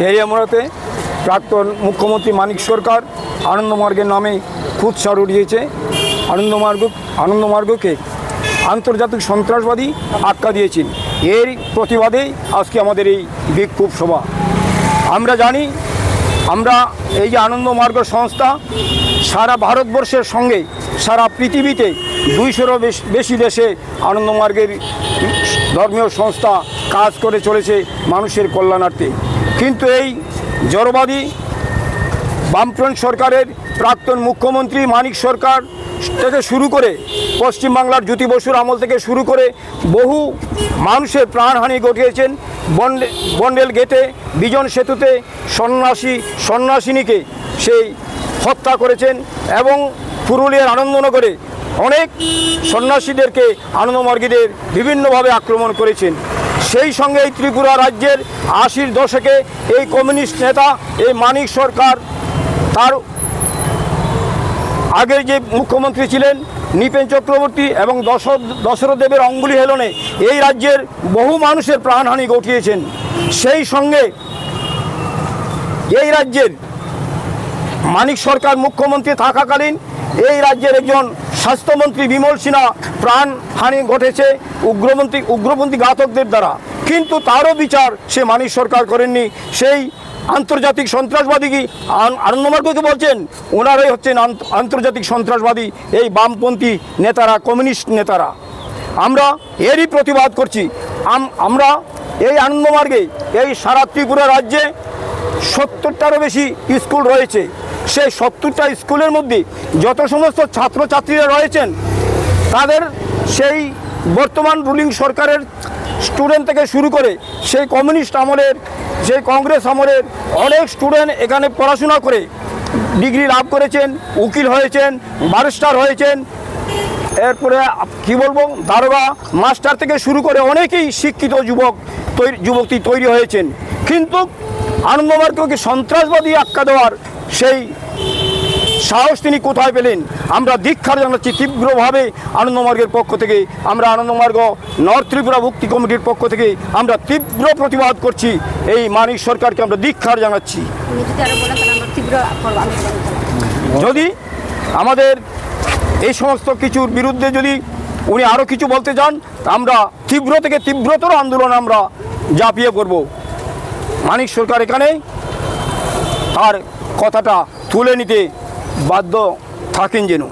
তেরিয়ামোড়াতে প্রাক্তন মুখ্যমন্ত্রী মানিক সরকার আনন্দমার্গের নামে খুদসার উড়িয়েছে আনন্দমার্গ আনন্দমার্গকে আন্তর্জাতিক সন্ত্রাসবাদী আখ্যা দিয়েছেন। এর প্রতিবাদেই আজকে আমাদের এই বিক্ষোভ সভা। আমরা জানি, আমরা এই যে আনন্দমার্গ সংস্থা সারা ভারতবর্ষের সঙ্গে সারা পৃথিবীতে দুইশোরও বেশি দেশে আনন্দমার্গের ধর্মীয় সংস্থা কাজ করে চলেছে মানুষের কল্যাণার্থে। কিন্তু এই জড়বাদী বামফ্রন্ট সরকারের প্রাক্তন মুখ্যমন্ত্রী মানিক সরকার থেকে শুরু করে পশ্চিমবাংলার জ্যোতি বসুর আমল থেকে শুরু করে বহু মানুষের প্রাণহানি ঘটিয়েছেন। বন্ডে বন্ডেল গেটে, বিজন সেতুতে সন্ন্যাসী সন্ন্যাসিনীকে সেই হত্যা করেছেন এবং পুরুলিয়ার আনন্দনগরে অনেক সন্ন্যাসীদেরকে আনন্দমার্গীদের বিভিন্নভাবে আক্রমণ করেছেন। সেই সঙ্গে এই ত্রিপুরা রাজ্যের আশির দশকে এই কমিউনিস্ট নেতা, এই মানিক সরকার, তার আগের যে মুখ্যমন্ত্রী ছিলেন নৃপেন চক্রবর্তী এবং দশরথ দশরথ দেবের অঙ্গুলি হেলনে এই রাজ্যের বহু মানুষের প্রাণহানি ঘটিয়েছেন। সেই সঙ্গে এই রাজ্যের মানিক সরকার মুখ্যমন্ত্রী থাকাকালীন এই রাজ্যের একজন স্বাস্থ্যমন্ত্রী বিমল সিনহা প্রাণহানি ঘটেছে উগ্রপন্থী উগ্রপন্থী ঘাতকদের দ্বারা। কিন্তু তারও বিচার সে মানিক সরকার করেননি। সেই আন্তর্জাতিক সন্ত্রাসবাদী কি আন- আনন্দমার্গকে বলছেন? ওনারাই হচ্ছেন আন্ত- আন্তর্জাতিক সন্ত্রাসবাদী এই বামপন্থী নেতারা, কমিউনিস্ট নেতারা। আমরা এরই প্রতিবাদ করছি। আম- আমরা এই আনন্দমার্গে এই সারা ত্রিপুরা রাজ্যে সত্তরটারও বেশি স্কুল রয়েছে। সেই সত্তরটা স্কুলের মধ্যে যত সমস্ত ছাত্রছাত্রীরা রয়েছেন, তাদের সেই বর্তমান রুলিং সরকারের স্টুডেন্ট থেকে শুরু করে সেই কমিউনিস্ট আমলের, সেই কংগ্রেস আমলের অনেক স্টুডেন্ট এখানে পড়াশোনা করে ডিগ্রি লাভ করেছেন, উকিল হয়েছেন ব্যারিস্টার হয়েছেন। এরপরে কি বলব, দারোগা মাস্টার থেকে শুরু করে অনেকেই শিক্ষিত যুবক তৈরি যুবতী তৈরি হয়েছেন। কিন্তু আনন্দমার্গকে সন্ত্রাসবাদী আখ্যা দেওয়ার সেই সাহস তিনি কোথায় পেলেন? আমরা দীক্ষার জানাচ্ছি তীব্রভাবে আনন্দমার্গের পক্ষ থেকে আমরা আনন্দমার্গ নর্থ ত্রিপুরা মুক্তি কমিটির পক্ষ থেকে আমরা তীব্র প্রতিবাদ করছি। এই মানিক সরকারকে আমরা দীক্ষার জানাচ্ছি। যদি করব করব। আমাদের এই সমস্ত কিছুর বিরুদ্ধে যদি উনি আরও কিছু বলতে চান আমরা তীব্র থেকে তীব্রতর আন্দোলন আমরা ঝাঁপিয়ে পড়ব মানিক সরকার এখানে তার কথাটা তুলে নিতে বাধ্য থাকেন যেন।